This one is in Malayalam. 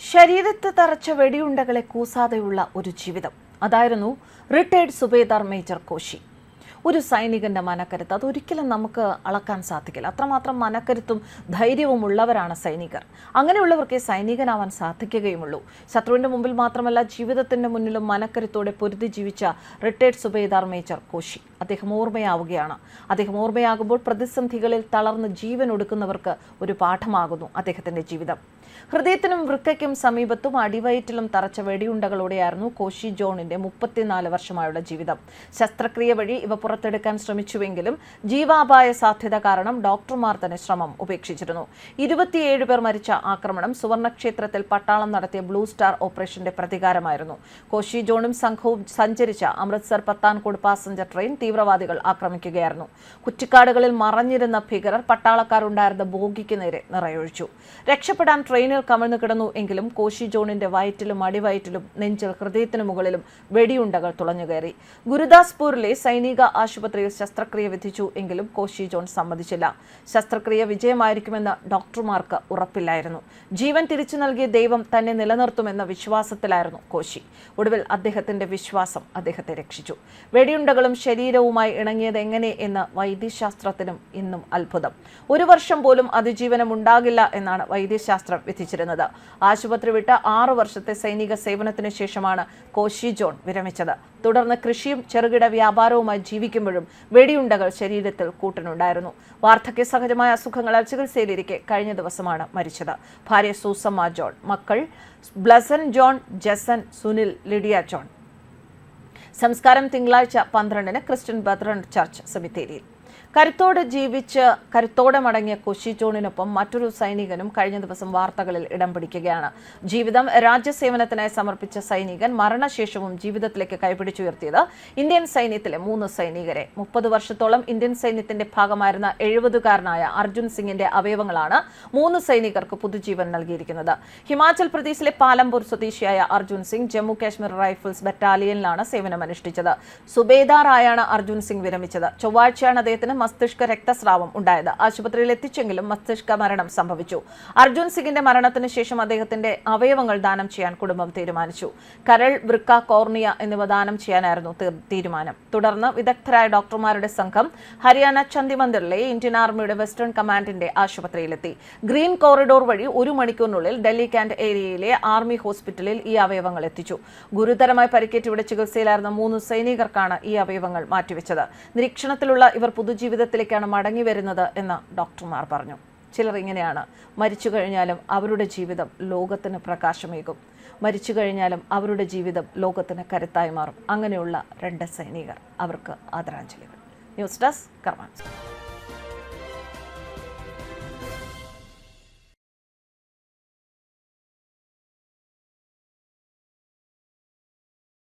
ശരീരത്ത് തറച്ച വെടിയുണ്ടകളെ കൂസാതെയുള്ള ഒരു ജീവിതം. അതായിരുന്നു റിട്ടയർഡ് സുബേദാർ മേജർ കോശി. ഒരു സൈനികന്റെ മനക്കരുത്ത് അതൊരിക്കലും നമുക്ക് അളക്കാൻ സാധിക്കില്ല. അത്രമാത്രം മനക്കരുത്തും ധൈര്യവും ഉള്ളവരാണ് സൈനികർ. അങ്ങനെയുള്ളവർക്കേ സൈനികനാവാൻ സാധിക്കുകയുമുള്ളൂ. ശത്രുവിന്റെ മുമ്പിൽ മാത്രമല്ല ജീവിതത്തിന്റെ മുന്നിലും മനക്കരുത്തോടെ പൊരുതി ജീവിച്ച റിട്ടയർഡ് സുബേദാർ മേജർ കോശി. അദ്ദേഹം ഓർമ്മയാവുകയാണ്. അദ്ദേഹം ഓർമ്മയാകുമ്പോൾ പ്രതിസന്ധികളിൽ തളർന്ന് ജീവൻ ഒടുക്കുന്നവർക്ക് ഒരു പാഠമാകുന്നു അദ്ദേഹത്തിന്റെ ജീവിതം. ഹൃദയത്തിനും വൃക്കയ്ക്കും സമീപത്തും അടിവയറ്റിലും തറച്ച വെടിയുണ്ടകളോടെയായിരുന്നു കോശി ജോണിന്റെ മുപ്പത്തിനാല് വർഷമായുള്ള ജീവിതം. ശസ്ത്രക്രിയ വഴി ഇവ പുറത്തെടുക്കാൻ ശ്രമിച്ചുവെങ്കിലും ജീവാപായ സാധ്യത കാരണം ഡോക്ടർമാർ തന്നെ ശ്രമം ഉപേക്ഷിച്ചിരുന്നു. ഇരുപത്തിയേഴ് പേർ മരിച്ച ആക്രമണം സുവർണക്ഷേത്രത്തിൽ പട്ടാളം നടത്തിയ ബ്ലൂ സ്റ്റാർ ഓപ്പറേഷന്റെ പ്രതികാരമായിരുന്നു. കോശി ജോണും സംഘവും സഞ്ചരിച്ച അമൃത്സർ പത്താൻകോട് പാസഞ്ചർ ട്രെയിൻ തീവ്രവാദികൾ ആക്രമിക്കുകയായിരുന്നു. കുറ്റിക്കാടുകളിൽ മറഞ്ഞിരുന്ന ഭീകരർ പട്ടാളക്കാരുണ്ടായിരുന്ന ബോഗിക്ക് നേരെ നിറയൊഴിച്ചു. രക്ഷപ്പെടാൻ ട്രെയിനിൽ കമിഴ്ന്നു കിടന്നു എങ്കിലും കോശി ജോണിന്റെ വയറ്റിലും അടിവയറ്റിലും നെഞ്ചിൽ ഹൃദയത്തിനു മുകളിലും വെടിയുണ്ടകൾ തുളഞ്ഞുകയറി. ഗുരുദാസ്പൂരിലെ സൈനിക ആശുപത്രിയിൽ ശസ്ത്രക്രിയ വിധിച്ചു എങ്കിലും കോശി ജോൺ സമ്മതിച്ചില്ല. ശസ്ത്രക്രിയ വിജയമായിരിക്കുമെന്ന് ഡോക്ടർമാർക്ക് ഉറപ്പില്ലായിരുന്നു. ജീവൻ തിരിച്ചു നൽകിയ ദൈവം തന്നെ നിലനിർത്തുമെന്ന വിശ്വാസത്തിലായിരുന്നു കോശി. ഒടുവിൽ അദ്ദേഹത്തിന്റെ വിശ്വാസം അദ്ദേഹത്തെ രക്ഷിച്ചു. വെടിയുണ്ടകളും ശരീരവുമായി ഇണങ്ങിയത് എങ്ങനെ എന്ന് വൈദ്യശാസ്ത്രത്തിനും ഇന്നും അത്ഭുതം. ഒരു വർഷം പോലും അതിജീവനം ഉണ്ടാകില്ല എന്നാണ് വൈദ്യശാസ്ത്രം വിധിച്ചിരുന്നത്. ആശുപത്രി വിട്ട ആറു വർഷത്തെ സൈനിക സേവനത്തിനു ശേഷമാണ് കോശി ജോൺ വിരമിച്ചത്. തുടർന്ന് കൃഷിയും ചെറുകിട വ്യാപാരവുമായി ജീവിക്കുമ്പോഴും വെടിയുണ്ടകൾ ശരീരത്തിൽ കൂട്ടനുണ്ടായിരുന്നു. വാർദ്ധക്യ സഹജമായ അസുഖങ്ങളാൽ ചികിത്സയിലിരിക്കെ കഴിഞ്ഞ ദിവസമാണ് മരിച്ചത്. ഭാര്യ സൂസമ്മ ജോൺ മക്കൾ Blesson John Jesson Sunil Lydia John. സംസ്കാരം തിങ്കളാഴ്ച പന്ത്രണ്ടിന് ക്രിസ്ത്യൻ ബദ്രൺ ചർച്ച് സെമിത്തേരിയിൽ. കരുത്തോടെ ജീവിച്ച് കരുത്തോടെ മടങ്ങിയ കൊശി ജോണിനൊപ്പം മറ്റൊരു സൈനികനും കഴിഞ്ഞ ദിവസം വാർത്തകളിൽ ഇടം പിടിക്കുകയാണ്. ജീവിതം രാജ്യസേവനത്തിനായി സമർപ്പിച്ച സൈനികൻ മരണശേഷവും ജീവിതത്തിലേക്ക് കൈപിടിച്ചുയർത്തിയത് ഇന്ത്യൻ സൈന്യത്തിലെ മൂന്ന് സൈനികരെ. മുപ്പത് വർഷത്തോളം ഇന്ത്യൻ സൈന്യത്തിന്റെ ഭാഗമായിരുന്ന എഴുപതുകാരനായ അർജുൻ സിംഗിന്റെ അവയവങ്ങളാണ് മൂന്ന് സൈനികർക്ക് പുതുജീവൻ നൽകിയിരിക്കുന്നത്. ഹിമാചൽ പ്രദേശിലെ പാലംപൂർ സ്വദേശിയായ അർജുൻ സിംഗ് ജമ്മു കാശ്മീർ റൈഫിൾസ് ബറ്റാലിയനിലാണ് സേവനമനുഷ്ഠിച്ചത്. സുബേദാറായാണ് അർജുൻ സിംഗ് വിരമിച്ചത്. ചൊവ്വാഴ്ചയാണ് അദ്ദേഹത്തിന് മസ്തിഷ്ക രക്തസ്രാവം ഉണ്ടായത്. ആശുപത്രിയിൽ എത്തിച്ചെങ്കിലും മസ്തിഷ്ക മരണം സംഭവിച്ചു. അർജുൻ സിംഗിന്റെ മരണത്തിന് ശേഷം അദ്ദേഹത്തിന്റെ അവയവങ്ങൾ ദാനം ചെയ്യാൻ കുടുംബം തീരുമാനിച്ചു. കരൾ വൃക്ക കോർണിയ എന്നിവ ദാനം ചെയ്യാനായിരുന്നു തീരുമാനം. തുടർന്ന് വിദഗ്ധരായ ഡോക്ടർമാരുടെ സംഘം ഹരിയാന ചന്ദിമന്ദിറിലെ ഇന്ത്യൻ ആർമിയുടെ വെസ്റ്റേൺ കമാൻഡിന്റെ ആശുപത്രിയിലെത്തി. ഗ്രീൻ കോറിഡോർ വഴി ഒരു മണിക്കൂറിനുള്ളിൽ ഡൽഹി ക്യാൻഡ് ഏരിയയിലെ ആർമി ഹോസ്പിറ്റലിൽ ഈ അവയവങ്ങൾ എത്തിച്ചു. ഗുരുതരമായി പരിക്കേറ്റ് ഇവിടെ ചികിത്സയിലായിരുന്ന മൂന്ന് സൈനികർക്കാണ് ഈ അവയവങ്ങൾ മാറ്റിവെച്ചത്. നിരീക്ഷണത്തിലുള്ള ഇവർ പുതുജീവിതത്തിലേക്കാണ് മടങ്ങി വരുന്നത് എന്ന് ഡോക്ടർമാർ പറഞ്ഞു. ചിലർ ഇങ്ങനെയാണ്. മരിച്ചു കഴിഞ്ഞാലും അവരുടെ ജീവിതം ലോകത്തിന് പ്രകാശമേകും. മരിച്ചു കഴിഞ്ഞാലും അവരുടെ ജീവിതം ലോകത്തിന് കരുത്തായി മാറും. അങ്ങനെയുള്ള രണ്ട് സൈനികർ അവർക്ക് ആദരാഞ്ജലികൾ. News desk കർമാൻസ്.